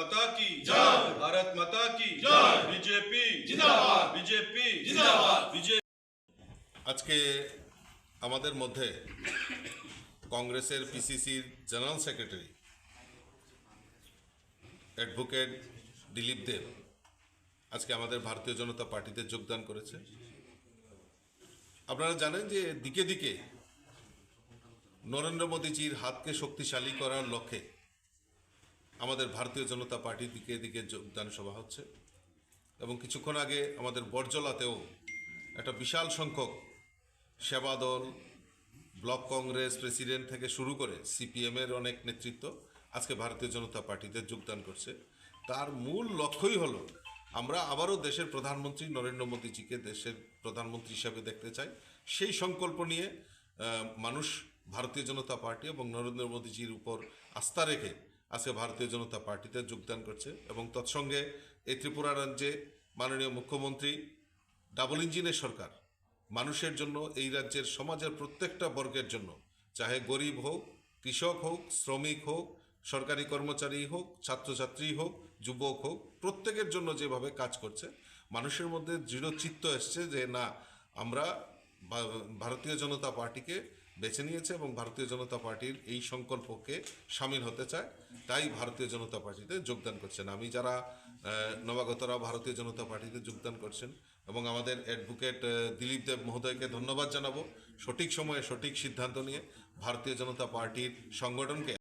माता की जय भारत माता की जय বিজেপি। জিন্দাবাদ। বিজেপি। জিন্দাবাদ। বিজেপি। আজকে আমাদের মধ্যে কংগ্রেসের পিসিসির general secretary advocate Dilip Deb আজকে আমাদের ভারতীয় জনতা পার্টিতে যোগদান করেছে। আপনারা জানেন যে দিকে দিকে নরেন্দ্র মোদীজির হাতকে শক্তিশালী করার লক্ষ্যে আমাদের ভারতীয় জনতা পার্টির দিকে দিকে যোগদান সভা হচ্ছে। এবং কিছুক্ষণ আগে আমাদের বরজলাতেও একটা বিশাল সংখ্যক সেবা দল, ব্লক কংগ্রেস প্রেসিডেন্ট থেকে শুরু করে সিপিএমের অনেক নেতৃত্ব আজকে ভারতীয় জনতা পার্টিতে যোগদান করছে। তার মূল লক্ষ্যই হলো, আমরা আবারও দেশের প্রধানমন্ত্রী নরেন্দ্র মোদীজিকে দেশের প্রধানমন্ত্রী হিসাবে দেখতে চাই। সেই সংকল্প নিয়ে মানুষ ভারতীয় জনতা পার্টি এবং নরেন্দ্র মোদীজির উপর আস্থা রেখে আজকে ভারতীয় জনতা পার্টিতে যোগদান করছে এবং তৎসঙ্গে এই ত্রিপুরা রাজ্যে মাননীয় মুখ্যমন্ত্রী ডাবল ইঞ্জিনের সরকার, মানুষের জন্য এই রাজ্যের সমাজের প্রত্যেকটা বর্গের জন্য, চাহে গরিব হোক, কৃষক হোক, শ্রমিক হোক, সরকারি কর্মচারী হোক, ছাত্রছাত্রী হোক, যুবক হোক, প্রত্যেকের জন্য যেভাবে কাজ করছে, মানুষের মধ্যে দৃঢ় চিত্ত এসছে যে না, আমরা ভারতীয় জনতা পার্টিকে বেছে নিয়েছে এবং ভারতীয় জনতা পার্টির এই সংকল্পকে সামিল হতে চায়। তাই ভারতীয় জনতা পার্টিতে যোগদান করছেন। আমি যারা নবাগতরা ভারতীয় জনতা পার্টিতে যোগদান করছেন এবং আমাদের অ্যাডভোকেট দিলীপ দেব মহোদয়কে ধন্যবাদ জানাব সঠিক সময়ে সঠিক সিদ্ধান্ত নিয়ে ভারতীয় জনতা পার্টির সংগঠনকে।